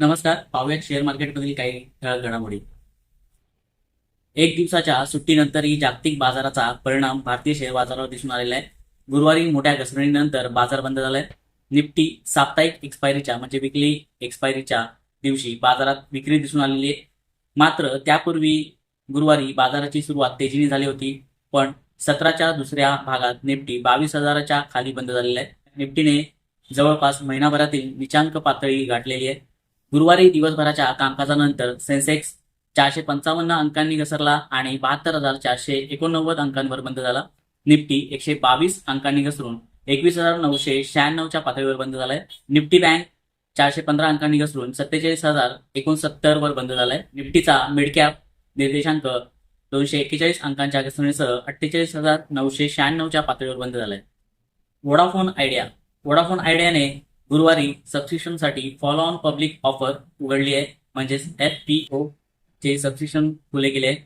नमस्कार पाहूयात शेअर मार्केटमधील काही घडामोडी. एक दिवसाच्या सुट्टीनंतरही जागतिक बाजाराचा परिणाम भारतीय शेअर बाजारावर दिसून आलेला आहे. गुरुवारी मोठ्या घसरणीनंतर बाजार बंद झालाय. निफ्टी साप्ताहिक एक्सपायरीच्या म्हणजे विकली एक्सपायरीच्या दिवशी बाजारात विक्री दिसून आलेली आहे. मात्र त्यापूर्वी गुरुवारी बाजाराची सुरुवात तेजीने झाली होती पण सतराच्या दुसऱ्या भागात निफ्टी बावीस हजाराच्या खाली बंद झालेला आहे. निफ्टीने जवळपास महिनाभरातील निचांक पातळी गाठलेली आहे. गुरुवारी दिवसभराच्या कामकाजानंतर सेन्सेक्स चारशे पंचावन्न अंकांनी घसरला आणि बहात्तर हजार चारशे एकोणनव्वद अंकांवर बंद झाला. निफ्टी एकशे बावीस अंकांनी घसरून एकवीस हजार नऊशे शहाण्णवच्या पातळीवर बंद झालाय. निफ्टी बँक चारशे पंधरा अंकांनी घसरून सत्तेचाळीस हजार एकोणसत्तर वर बंद झालाय. निफ्टीचा मिडकॅप निर्देशांक दोनशे एक्केचाळीस अंकांच्या घसरणीसह अठ्ठेचाळीस हजार नऊशे शहाण्णवच्या पातळीवर बंद झालाय. वोडाफोन आयडिया वोडाफोन आयडियाने गुरुवारी सबस्क्रिप्शनसाठी फॉलो ऑन पब्लिक ऑफर उघडली आहे. म्हणजेच एफ पी ओ चे सबस्क्रिप्शन खुले गेले आहे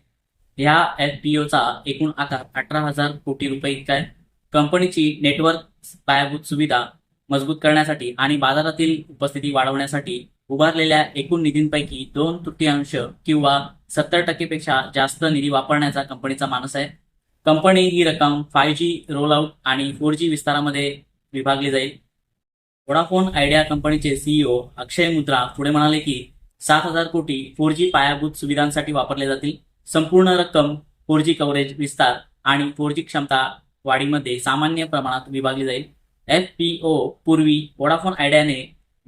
ह्या एफ पी ओचा एकूण आकार अठरा हजार कोटी रुपये इतका आहे. कंपनीची नेटवर्क पायाभूत सुविधा मजबूत करण्यासाठी आणि बाजारातील उपस्थिती वाढवण्यासाठी उभारलेल्या एकूण निधींपैकी दोन तृतीयांश किंवा सत्तर टक्केपेक्षा जास्त निधी वापरण्याचा कंपनीचा मानस आहे. कंपनी ही रक्कम फाय जी रोल आउट आणि फोर जी विस्तारामध्ये विभागली जाईल. वोडाफोन आयडिया कंपनीचे सीईओ अक्षय मुद्रा पुढे म्हणाले की सात हजार कोटी फोर जी पायाभूत सुविधांसाठी वापरले जातील. संपूर्ण रक्कम फोर जी कव्हरेज विस्तार आणि फोर जी क्षमता वाढीमध्ये सामान्य प्रमाणात विभागली जाईल. एफ पी ओ पूर्वी Vodafone आयडियाने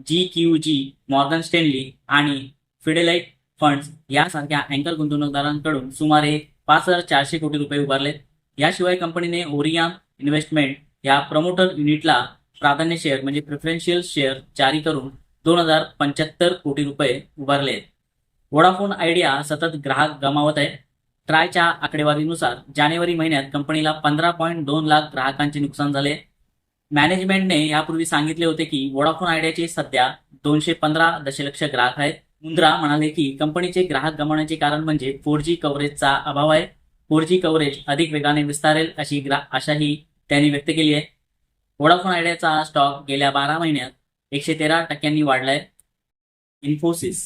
G Q G Morgan Stanley आणि फिडेलाइट फंड्स यासारख्या अँकर गुंतवणूकदारांकडून सुमारे पाच हजार चारशे कोटी रुपये उभारलेत याशिवाय कंपनीने ओरियान इन्व्हेस्टमेंट या प्रमोटर युनिटला प्राधान्य शेअर म्हणजे प्रिफरन्शियल शेअर जारी करून दोन हजार पंच्याहत्तर कोटी रुपये उभारले आहेत. वोडाफोन आयडिया सतत ग्राहक गमावत आहे. ट्रायच्या आकडेवारीनुसार जानेवारी महिन्यात कंपनीला पंधरा पॉईंट दोन लाख ग्राहकांचे नुकसान झाले. मॅनेजमेंटने यापूर्वी सांगितले होते की वोडाफोन आयडियाचे सध्या दोनशे पंधरा दशलक्ष ग्राहक आहेत. मुंद्रा म्हणाले की कंपनीचे ग्राहक गमावण्याचे कारण म्हणजे फोर जी कव्हरेजचा अभाव आहे. फोर जी कव्हरेज अधिक वेगाने विस्तारेल अशी ग्रा आशाही त्यांनी व्यक्त केली आहे. वोडाफोन आयडियाचा स्टॉक गेल्या बारा महिन्यात एकशे तेरा टक्क्यांनी वाढलाय. इन्फोसिस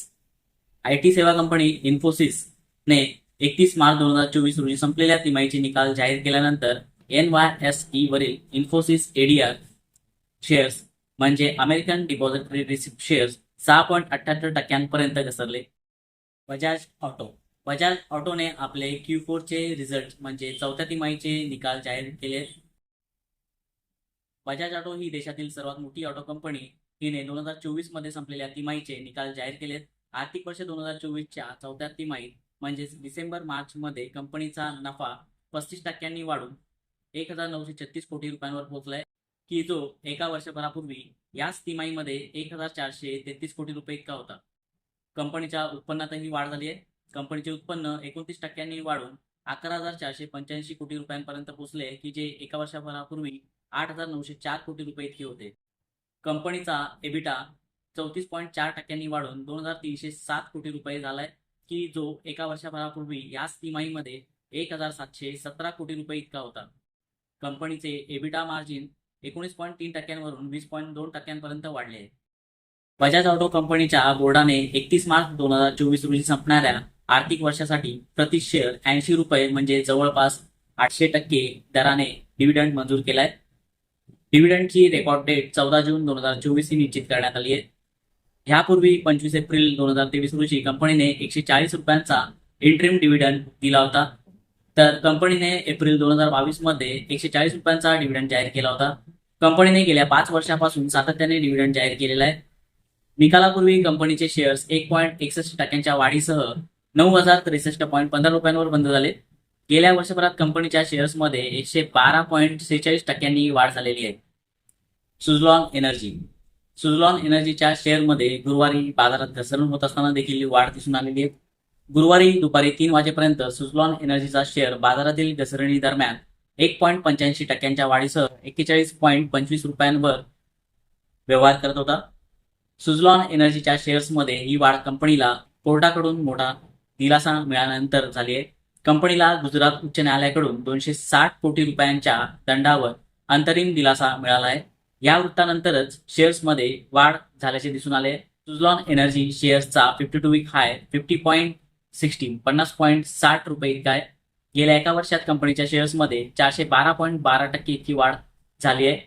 आय टी सेवा कंपनी इन्फोसिसने एकतीस मार्च दोन हजार चोवीस रोजी संपलेल्या तिमाहीचे निकाल जाहीर केल्यानंतर एन वाय एस ई वरील इन्फोसिस एडीआर शेअर्स म्हणजे अमेरिकन डिपॉझिटरी रिसिप्ट शेअर्स सहा पॉईंट अठ्ठ्याहत्तर टक्क्यांपर्यंत घसरले. बजाज ऑटो बजाज ऑटोने आपले क्यू फोरचे रिझल्ट म्हणजे चौथ्या तिमाहीचे निकाल जाहीर केले. बजाज ऑटो ही देशातील सर्वात मोठी ऑटो कंपनी. हिने दोन हजार चोवीसमध्ये संपलेल्या तिमाहीचे निकाल जाहीर केलेत. आर्थिक वर्ष दोन हजार चोवीसच्या चौथ्या तिमाहीत म्हणजेच डिसेंबर मार्च मध्ये कंपनीचा नफा पस्तीस टक्क्यांनी वाढून एक हजार नऊशे छत्तीस कोटी रुपयांवर पोहोचलाय. की जो एका वर्षभरापूर्वी याच तिमाहीमध्ये एक हजार चारशे तेहतीस कोटी रुपये इतका होता. कंपनीच्या उत्पन्नातही वाढ झाली आहे. कंपनीचे उत्पन्न एकोणतीस टक्क्यांनी वाढून अकरा हजार चारशे पंच्याऐंशी कोटी रुपयांपर्यंत पोहोचले की जे एका वर्षभरापूर्वी आठ हजार नऊशे चार कोटी रुपये इतके होते. कंपनीचा एबिटा चौतीस पॉईंट चार टक्क्यांनी वाढून दोन हजार तीनशे सात कोटी रुपये झालाय की जो एका वर्षाभरापूर्वी याच तिमाहीमध्ये एक हजार सातशे सतरा कोटी रुपये इतका होता. कंपनीचे एबिटा मार्जिन एकोणीस पॉईंट तीन टक्क्यांवरून वीस पॉईंट दोन टक्क्यांपर्यंत वाढले. आहे बजाज ऑटो कंपनीच्या बोर्डाने एकतीस मार्च दोन हजार चोवीस रोजी संपणाऱ्या आर्थिक वर्षासाठी प्रति शेअर ऐंशी रुपये म्हणजे जवळपास आठशे टक्के दराने डिव्हिडंड मंजूर केलाय. डिव्हिडंडची रेकॉर्ड डेट चौदा जून दोन हजार चोवीस ही निश्चित करण्यात आली आहे. ह्यापूर्वी पंचवीस एप्रिल दोन हजार तेवीस रोजी कंपनीने एकशे चाळीस रुपयांचा इंट्रीम डिव्हिडंड दिला होता. तर कंपनीने एप्रिल दोन हजार बावीसमध्ये एकशे चाळीस रुपयांचा डिव्हिडंड जाहीर केला होता. कंपनीने गेल्या पाच वर्षापासून सातत्याने डिव्हिडंड जाहीर केलेला आहे. निकालापूर्वी कंपनीचे शेअर्स एक पॉईंट एकसष्ट टक्क्यांच्या वाढीसह नऊ हजार त्रेसष्ट पॉईंट पंधरा रुपयांवर बंद झाले. गेल्या वर्षभरात कंपनीच्या शेअर्समध्ये एकशे बारा पॉईंट सेहेचाळीस टक्क्यांनी वाढ झालेली आहे. सुझलॉन एनर्जी. सुझलॉन एनर्जीच्या शेअरमध्ये गुरुवारी बाजारात घसरण होत असताना देखील वाढ दिसून आलेली आहे. गुरुवारी दुपारी तीन वाजेपर्यंत सुझलॉन एनर्जीचा शेअर बाजारातील घसरणी दरम्यान एक पॉईंट पंच्याऐंशी टक्क्यांच्या वाढीसह एक्केचाळीस पॉईंट पंचवीस रुपयांवर व्यवहार करत होता. सुझलॉन एनर्जीच्या शेअर्समध्ये ही वाढ कंपनीला कोर्टाकडून मोठा दिलासा मिळाल्यानंतर झाली आहे. कंपनीला गुजरात उच्च न्यायालयाकडून दोनशे साठ कोटी रुपयांच्या दंडावर अंतरिम दिलासा मिळाला आहे. या वृत्तानंतरच शेअर्समध्ये वाढ झाल्याचे दिसून आले. सुझलॉन एनर्जी शेअर्सचा fifty two week high fifty point sixty पन्नास पॉईंट साठ रुपये इतका आहे. गेल्या एका वर्षात कंपनीच्या शेअर्समध्ये चारशे बारा पॉईंट बारा टक्के इतकी वाढ झाली आहे.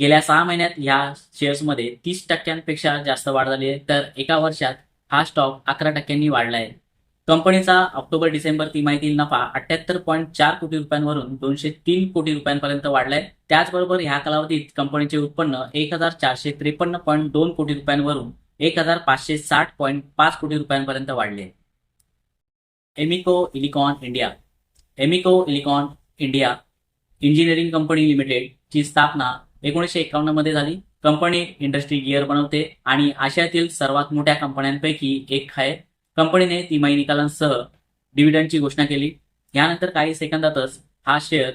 गेल्या सहा महिन्यात ह्या शेअर्समध्ये तीस टक्क्यांपेक्षा जास्त वाढ झाली आहे. तर एका वर्षात हा स्टॉक अकरा टक्क्यांनी वाढला आहे. कंपनीचा ऑक्टोबर डिसेंबर तिमाहीतील नफा अठ्याहत्तर पॉईंट चार कोटी रुपयांवरून दोनशे तीन कोटी रुपयांपर्यंत वाढलाय. त्याचबरोबर ह्या कालावधीत कंपनीचे उत्पन्न एक हजार चारशे त्रेपन्न पॉईंट दोन कोटी रुपयांवरून एक हजार पाचशे साठ पॉईंट पाच कोटी रुपयांपर्यंत वाढले. Emico Elecon India. Emico Elecon India engineering company limited ची स्थापना एकोणीसशे एकावन्नमध्ये झाली. कंपनी इंडस्ट्री गिअर बनवते आणि आशियातील सर्वात मोठ्या कंपन्यांपैकी एक आहे. कंपनीने तिमाही निकालांसह डिव्हिडंडची घोषणा केली. यानंतर काही सेकंदातच हा शेअर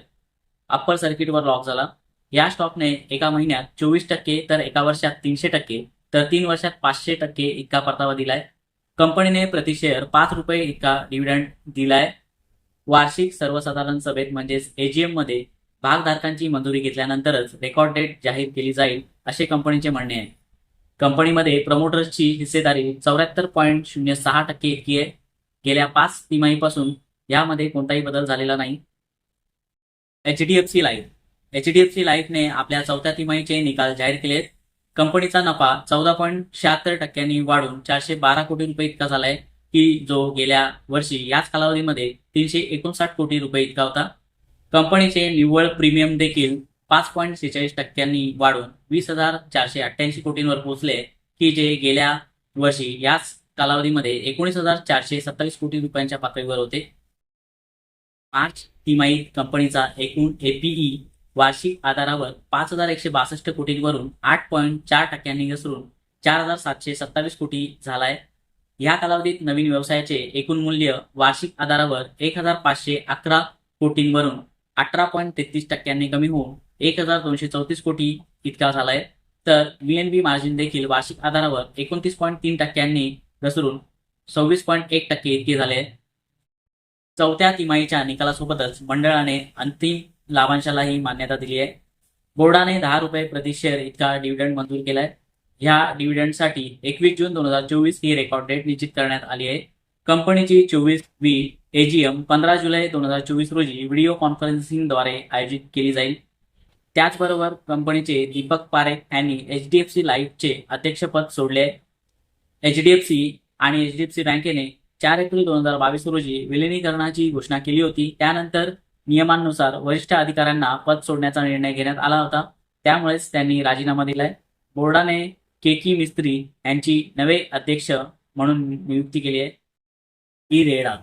अप्पर सर्किटवर लॉक झाला. या स्टॉकने एका महिन्यात चोवीस टक्के तर एका वर्षात तीनशे टक्के तर तीन वर्षात पाचशे टक्के इतका परतावा दिलाय. कंपनीने प्रति शेअर पाच रुपये इतका डिव्हिडंड दिलाय. वार्षिक सर्वसाधारण सभेत म्हणजेच एजीएममध्ये भागधारकांची मंजुरी घेतल्यानंतरच रेकॉर्ड डेट जाहीर केली जाईल असे कंपनीचे म्हणणे आहे. कंपनीमध्ये प्रमोटर्सची हिस्सेदारी चौऱ्याहत्तर पॉईंट शून्य सहा टक्के इतकी आहे. गेल्या पाच तिमाहीपासून यामध्ये कोणताही बदल झालेला नाही. H D F C life. H D F C लाईफने आपल्या चौथ्या तिमाहीचे निकाल जाहीर केले आहेत कंपनीचा नफा चौदा पॉईंट शहात्तर टक्क्यांनी वाढून चारशे बारा कोटी रुपये इतका झालाय की जो गेल्या वर्षी याच कालावधीमध्ये तीनशे एकोणसाठ कोटी रुपये इतका होता. कंपनीचे निव्वळ प्रीमियम देखील पाच पॉईंट सेहेचाळीस टक्क्यांनी वाढून वीस हजार चारशे अठ्ठ्याऐंशी कोटींवर पोहोचले की जे गेल्या वर्षी याच कालावधीमध्ये एकोणीस हजार चारशे सत्तावीस कोटी रुपयांच्या पातळीवर होते. मार्च तिमाहीत कंपनीचा एकूण एपीई वार्षिक आधारावर पाच हजार एकशे बासष्ट कोटींवरून आठ पॉईंट चार टक्क्यांनी घसरून चार हजार सातशे सत्तावीस कोटी झालाय. या कालावधीत नवीन व्यवसायाचे एकूण मूल्य वार्षिक आधारावर एक हजार पाचशे अकरा कोटींवरून अठरा पॉईंट तेहतीस टक्क्यांनी कमी होऊन एक हजार दोनशे चौतीस कोटी इतका झालाय. तर व्हीएनबी मार्जिन देखील वार्षिक आधारावर एकोणतीस पॉईंट तीन टक्क्यांनी घसरून सव्वीस पॉईंट एक टक्के इतके झाले. चौथ्या तिमाहीच्या निकालासोबतच मंडळाने अंतिम लाभांशालाही मान्यता दिली आहे. बोर्डाने दहा रुपये प्रति शेअर इतका डिव्हिडंड मंजूर केलाय. ह्या डिव्हिडंडसाठी एकवीस जून दोन हजार चोवीस ही रेकॉर्ड डेट निश्चित करण्यात आली आहे. कंपनीची चोवीस वी एजीएम पंधरा जुलै दोन हजार चोवीस रोजी व्हिडिओ कॉन्फरन्सिंगद्वारे आयोजित केली जाईल. त्याचबरोबर कंपनीचे दीपक पारेख यांनी एच डी एफ सी लाईफचे अध्यक्षपद सोडले एच डी एफ सी आणि एच डी एफ सी बँकेने चार एप्रिल दोन हजार बावीस रोजी विलिनीकरणाची घोषणा केली होती. त्यानंतर नियमांनुसार वरिष्ठ अधिकाऱ्यांना पद सोडण्याचा निर्णय घेण्यात आला होता. त्यामुळेच त्यांनी राजीनामा दिलाय. बोर्डाने केकी मिस्त्री यांची नवे अध्यक्ष म्हणून नियुक्ती केली आहे. इरेडा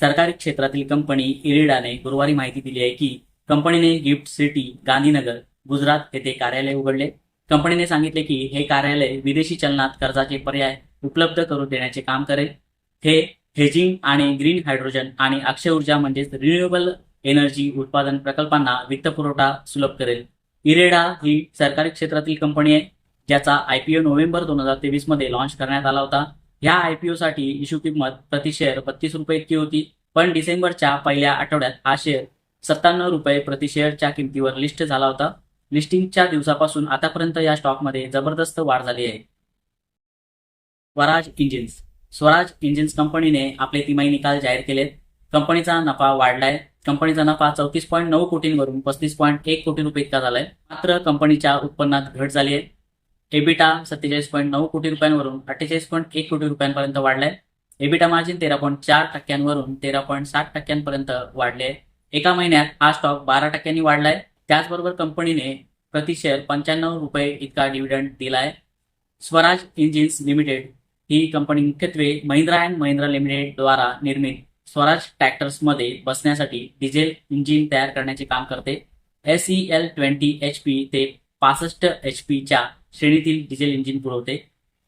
सरकारी क्षेत्रातील कंपनी इरेडाने गुरुवारी माहिती दिली आहे की कंपनीने गिफ्ट सिटी गांधीनगर गुजरात येथे कार्यालय उघडले. कंपनीने सांगितले की हे कार्यालय विदेशी चलनात कर्जाचे पर्याय उपलब्ध करून देण्याचे काम करेल. हे हेजिंग आणि ग्रीन हायड्रोजन आणि अक्षय ऊर्जा म्हणजेच रिन्युएबल एनर्जी उत्पादन प्रकल्पांना वित्तपुरवठा सुलभ करेल. इरेडा ही सरकारी क्षेत्रातील कंपनी आहे ज्याचा आयपीओ नोव्हेंबर दोन हजार तेवीसमध्ये लॉन्च करण्यात आला होता. ह्या आयपीओ साठी इश्यू किंमत प्रति शेअर बत्तीस रुपये इतकी होती पण डिसेंबरच्या पहिल्या आठवड्यात हा शेअर सत्त्याण्णव रुपये प्रति शेअरच्या किमतीवर लिस्ट झाला होता. लिस्टिंगच्या दिवसापासून आतापर्यंत या स्टॉकमध्ये जबरदस्त वाढ झाली आहे. स्वराज इंजिन्स स्वराज इंजिन्स कंपनीने आपले तिमाही निकाल जाहीर केलेत. कंपनीचा नफा वाढलाय. कंपनीचा नफा चौतीस पॉईंट नऊ कोटींवरून पस्तीस पॉईंट एक कोटी रुपये इतका झालाय. मात्र कंपनीच्या उत्पन्नात घट झाली आहे. एबिटा सत्तेचाळीस पॉईंट नऊ कोटी रुपयांवरून अठ्ठेचाळीस पॉईंट एक कोटी रुपयांपर्यंत वाढलाय. एबिटा मार्जिन तेरा पॉईंट चार टक्क्यांवरून तेरा पॉईंट सात टक्क्यांपर्यंत वाढले एका महिन्यात हा स्टॉक बारा टक्क्यांनी वाढलाय. त्याचबरोबर कंपनीने प्रति शेअर पंच्याण्णव रुपये इतका डिव्हिडंड दिलाय. स्वराज इंजिन्स लिमिटेड ही कंपनी मुख्यत्वे महिंद्रा अँड महिंद्रा लिमिटेड द्वारा निर्मित स्वराज ट्रॅक्टर्समध्ये बसण्यासाठी डिझेल इंजिन तयार करण्याचे काम करते. S E L twenty H P ते पासष्ट एच पीच्या श्रेणीतील डिझेल इंजिन पुरवते.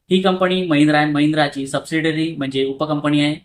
ही कंपनी महिंद्रा अँड महिंद्राची सबसिडरी म्हणजे उपकंपनी आहे.